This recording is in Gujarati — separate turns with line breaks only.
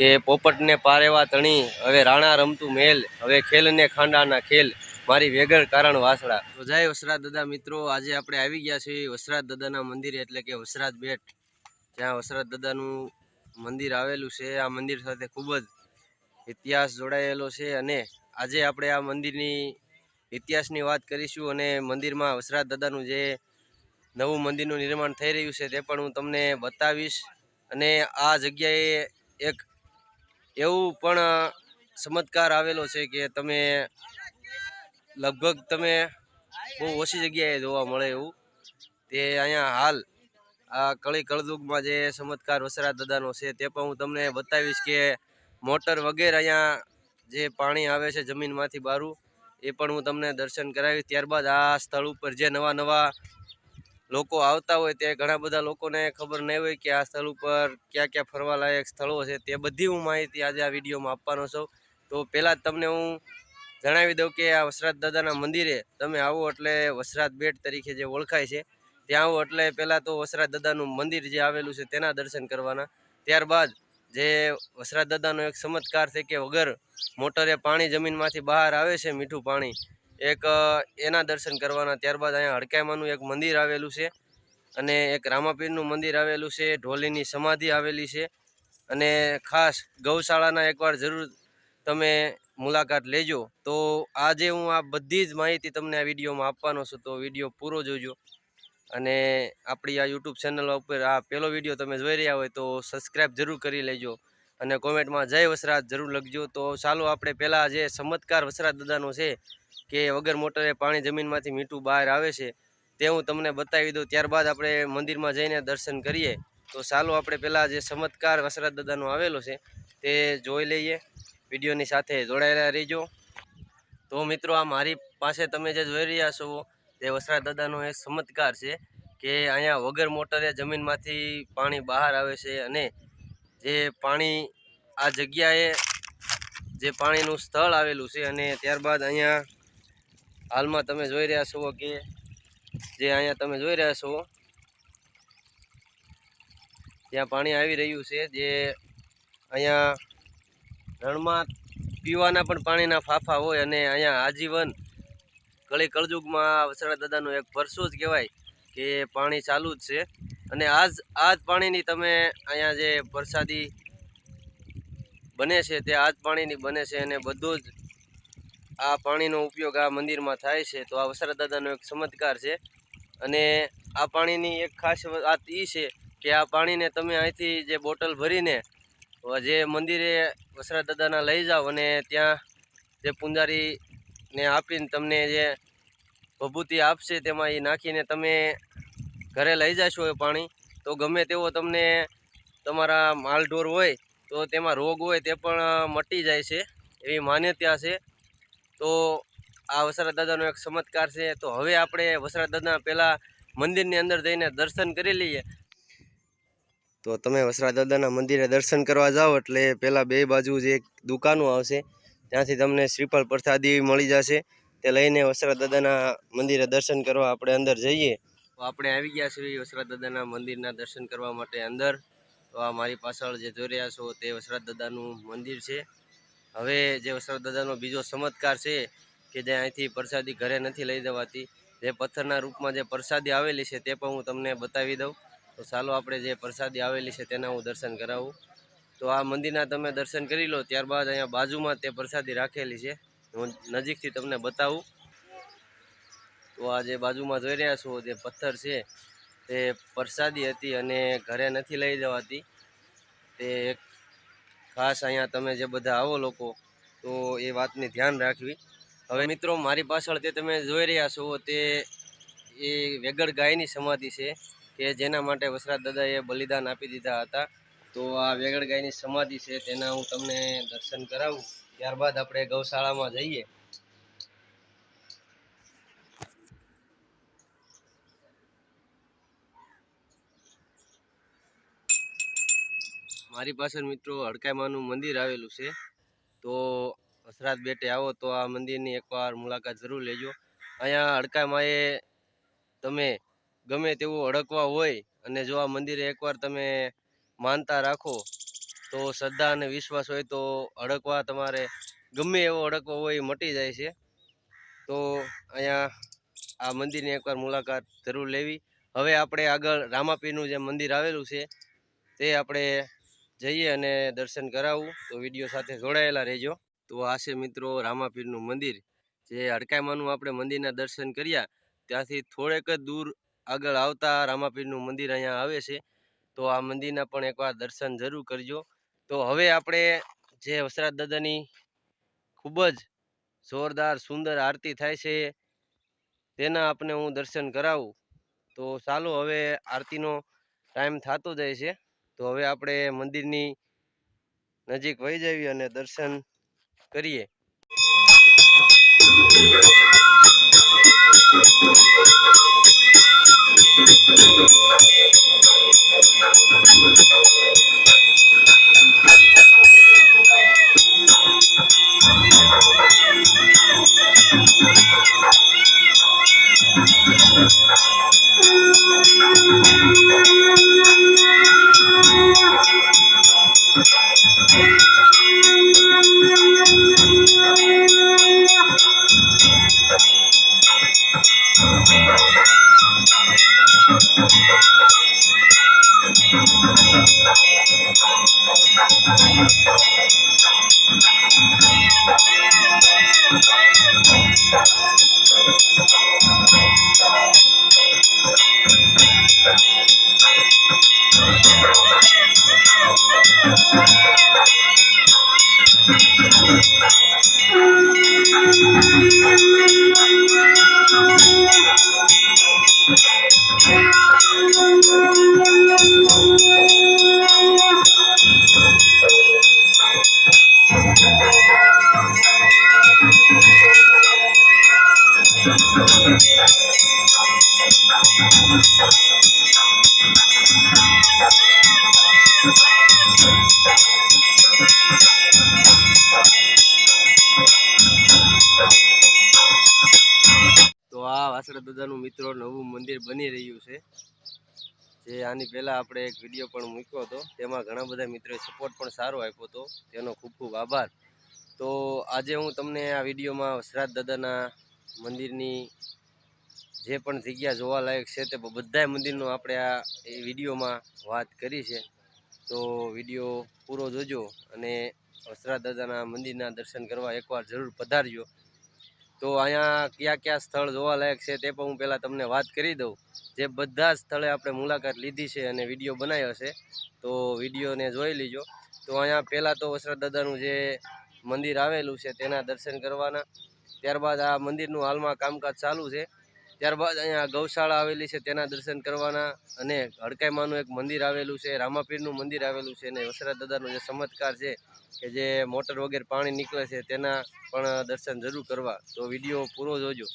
કે પોપટને પારેવા તણી, હવે રાણા રમતું મેલ, હવે ખેલને ખાંડાના ખેલ, મારી વેગળ કારણ વાસડા તો જય વસરાજ દાદા મિત્રો, આજે આપણે આવી ગયા છીએ વસરાજ દાદાના મંદિરે, એટલે કે વસરાજ બેટ, જ્યાં વસરાજ દાદાનું મંદિર આવેલું છે. આ મંદિર સાથે ખૂબ જ ઇતિહાસ જોડાયેલો છે અને આજે આપણે આ મંદિરની ઇતિહાસની વાત કરીશું અને મંદિરમાં વસરાજ દાદાનું જે નવું મંદિરનું નિર્માણ થઈ રહ્યું છે, તે પણ હું તમને બતાવીશ. અને આ જગ્યાએ એક એવું પણ ચમત્કાર આવેલો છે કે તમે લગભગ તમે બહુ ઓછી જગ્યાએ જોવા મળે એવું. તે અહીંયા હાલ, આ કળી કળદુગમાં જે ચમત્કાર વસરા દાદાનો છે તે પણ હું તમને બતાવીશ કે મોટર વગેરે અહીંયા જે પાણી આવે છે જમીનમાંથી બારું એ પણ હું તમને દર્શન કરાવીશ. ત્યારબાદ આ સ્થળ ઉપર જે નવા નવા લોકો આવતા હોય ત્યાં ઘણા બધા લોકોને ખબર નહીં હોય કે આ સ્થળ ઉપર ક્યાં ક્યાં ફરવાલાયક સ્થળો છે તે બધી હું માહિતી આજે આ વિડીયોમાં આપવાનો છું. તો પહેલાં તમને હું જણાવી દઉં કે આ વસરાત દાદાના મંદિરે તમે આવો એટલે વસરાત બેટ તરીકે જે ઓળખાય છે, ત્યાં આવો એટલે પહેલાં તો વસરાત દાદાનું મંદિર જે આવેલું છે તેના દર્શન કરવાના. ત્યારબાદ જે વસરાત દાદાનો એક ચમત્કાર છે કે વગર મોટરે પાણી જમીનમાંથી બહાર આવે છે મીઠું પાણી એક એના દર્શન કરવાના ત્યારબાદ અહીંયા હડકાઈમાનું એક મંદિર આવેલું છે અને એક રામાપીરનું મંદિર આવેલું છે, ઢોલીની સમાધિ આવેલી છે અને ખાસ ગૌશાળાના એકવાર જરૂર તમે મુલાકાત લેજો. તો આજે હું આ બધી જ માહિતી તમને આ વિડીયોમાં આપવાનો છું, તો વીડિયો પૂરો જોજો. અને આપણી આ યુટ્યુબ ચેનલ ઉપર આ પહેલો વીડિયો તમે જોઈ રહ્યા હોય તો સબસ્ક્રાઈબ જરૂર કરી લેજો. અને કોમેન્ટમાં જય વસરાજ જરૂર લખજો. તો ચાલો આપણે પહેલાં જે ચમત્કાર વસરાજ દાદાનો છે કે વગર મોટરે પાણી જમીનમાંથી મીઠું બહાર આવે છે તે હું તમને બતાવી દઉં. ત્યારબાદ આપણે મંદિરમાં જઈને દર્શન કરીએ. તો ચાલો આપણે પહેલાં જે ચમત્કાર વસરાજ દાદાનો આવેલો છે તે જોઈ લઈએ. વિડીયોની સાથે જોડાયેલા રહીજો. તો મિત્રો, આ મારી પાસે તમે જે જોઈ રહ્યા છો તે વસરાજ દાદાનો એક ચમત્કાર છે કે અહીંયા વગર મોટરે જમીનમાંથી પાણી બહાર આવે છે અને જે પાણી આ જગ્યાએ જે પાણીનું સ્થળ આવેલું છે અને ત્યારબાદ અહીંયા હાલમાં તમે જોઈ રહ્યા છો કે જે અહીંયા તમે જોઈ રહ્યા છો, ત્યાં પાણી આવી રહ્યું છે જે અહીંયા રણમાં પીવાના પણ પાણીના ફાફા હોય અને અહીંયા આજીવન કળી કળજુગમાં વસરા દાદાનું એક ભરસો જ કહેવાય કે પાણી ચાલુ જ છે. અને આજ આ જ પાણીની તમે અહીંયા જે પ્રસાદી બને છે, તે આ પાણીની બને છે અને બધું જ આ પાણીનો ઉપયોગ આ મંદિરમાં થાય છે. તો આ વસરા દાદાનો એક ચમત્કાર છે અને આ પાણીની એક ખાસ વાત એ છે કે આ પાણીને તમે અહીંથી જે બોટલ ભરીને જે મંદિરે વસરા દાદાના લઈ જાઓ અને ત્યાં જે પૂંજારીને આપીને તમને જે ભભૂતિ આપશે તેમાં એ નાખીને તમે ઘરે લઈ જશો એ પાણી. તો ગમે તેવો તમને તમારા માલઢોર હોય તો તેમાં રોગ હોય તે પણ મટી જાય છે, એવી માન્યતા છે. તો આ વસરા દાદાનો એક ચમત્કાર છે. તો હવે આપણે વસરા દાદા પહેલાં મંદિરની અંદર જઈને દર્શન કરી લઈએ. તો તમે વસરા દાદાના મંદિરે દર્શન કરવા જાઓ એટલે પહેલાં બે બાજુ જે એક દુકાનો આવશે, ત્યાંથી તમને શ્રીફળ પ્રસાદી મળી જશે. તે લઈને વસરા દાદાના મંદિરે દર્શન કરવા આપણે અંદર જઈએ. તો આપણે આવી ગયા છીએ વસરા દાદાના મંદિરના દર્શન કરવા માટે અંદર. તો આ મારી પાછળ જે જોઈ રહ્યા છો તે વસરાજ દાદાનું મંદિર છે. હવે જે વસરાજ દાદાનો બીજો ચમત્કાર છે કે જે અહીંથી પ્રસાદી ઘરે નથી લઈ જવાતી, જે પથ્થરના રૂપમાં જે પ્રસાદી આવેલી છે તે પણ હું તમને બતાવી દઉં. તો ચાલો આપણે જે પ્રસાદી આવેલી છે તેના હું દર્શન કરાવું. તો આ મંદિરના તમે દર્શન કરી લો, ત્યારબાદ અહીંયા બાજુમાં તે પ્રસાદી રાખેલી છે. હું નજીકથી તમને બતાવું. તો આ જે બાજુમાં જોઈ રહ્યા છો જે પથ્થર છે તે પ્રસાદી હતી અને ઘરે નથી લઈ જવાતી. તે ખાસ અહીંયા તમે જે બધા આવો લોકો, તો એ વાતની ધ્યાન રાખવી. હવે મિત્રો, મારી પાછળ તે તમે જોઈ રહ્યા છો, તે એ વેગળ ગાયની સમાધિ છે કે જેના માટે વસરાત દાદાએ બલિદાન આપી દીધા હતા. તો આ વેગળ ગાયની સમાધિ છે, તેના હું તમને દર્શન કરાવું. ત્યારબાદ આપણે ગૌશાળામાં જઈએ. મારી પાસે મિત્રો હડકાઈમાનું મંદિર આવેલું છે. તો હસરાત બેટે આવો તો આ મંદિરની એકવાર મુલાકાત જરૂર લેજો. અહીંયા હડકાઈમાએ તમે ગમે તેવું અડકવા હોય અને જો આ મંદિરે એકવાર તમે માનતા રાખો તો શ્રદ્ધા અને વિશ્વાસ હોય તો અડકવા તમારે ગમે એવો હડકવો હોય મટી જાય છે. તો અહીંયા આ મંદિરની એકવાર મુલાકાત જરૂર લેવી. હવે આપણે આગળ રામાપીરનું જે મંદિર આવેલું છે તે આપણે જઈએ અને દર્શન કરાવવું તો વીડિયો સાથે જોડાયેલા રહેજો. તો આ મિત્રો રામાપીરનું મંદિર. જે હડકાઈમાનું આપણે મંદિરના દર્શન કર્યા. ત્યાંથી થોડેક જ દૂર આગળ આવતા રામાપીરનું મંદિર અહીંયા આવે છે. તો આ મંદિરના પણ એકવાર દર્શન જરૂર કરજો. તો હવે આપણે જે વસરાજ દાદાની ખૂબ જ જોરદાર, સુંદર આરતી થાય છે, તેના આપને હું દર્શન કરાવું. તો ચાલો હવે આરતીનો ટાઈમ થતો જાય છે. તો હવે આપણે મંદિરની નજીક વહી જઈએ અને દર્શન કરીએ. Thank આ વાસણા દાદાનું મિત્રો નવું મંદિર બની રહ્યું છે. જે આની પહેલાં આપણે એક વીડિયો પણ મૂક્યો હતો. તેમાં ઘણા બધા મિત્રોએ સપોર્ટ પણ સારો આપ્યો હતો. તેનો ખૂબ ખૂબ આભાર. તો આજે હું તમને આ વિડીયોમાં વસરાજ દાદાના મંદિરની જે પણ જગ્યા જોવાલાયક છે તે બધા મંદિરનો આપણે આ વિડીયોમાં વાત કરી છે. તો વીડિયો પૂરો જોજો અને વસ્ત્રા દાદાના મંદિરના દર્શન કરવા એકવાર જરૂર પધારજો. તો અહીંયા કયા કયા સ્થળ જોવાલાયક છે તે પણ હું પહેલાં તમને વાત કરી દઉં. જે બધા સ્થળે આપણે મુલાકાત લીધી છે અને વીડિયો બનાવ્યો છે, તો વિડીયોને જોઈ લીજો. તો અહીંયા પહેલાં તો વસરા દાદાનું જે મંદિર આવેલું છે તેના દર્શન કરવાના. ત્યારબાદ આ મંદિરનું હાલમાં કામકાજ ચાલુ છે. ત્યારબાદ અહીંયા ગૌશાળા આવેલી છે તેના દર્શન કરવાના અને હડકાઈમાનું એક મંદિર આવેલું છે, રામાપીરનું મંદિર આવેલું છે અને વસરા દાદાનો જે ચમત્કાર છે કે જે મોટર વગેરે પાણી નીકળે છે તેના પણ દર્શન જરૂર કરવા. તો વીડિયો પૂરો જોજો.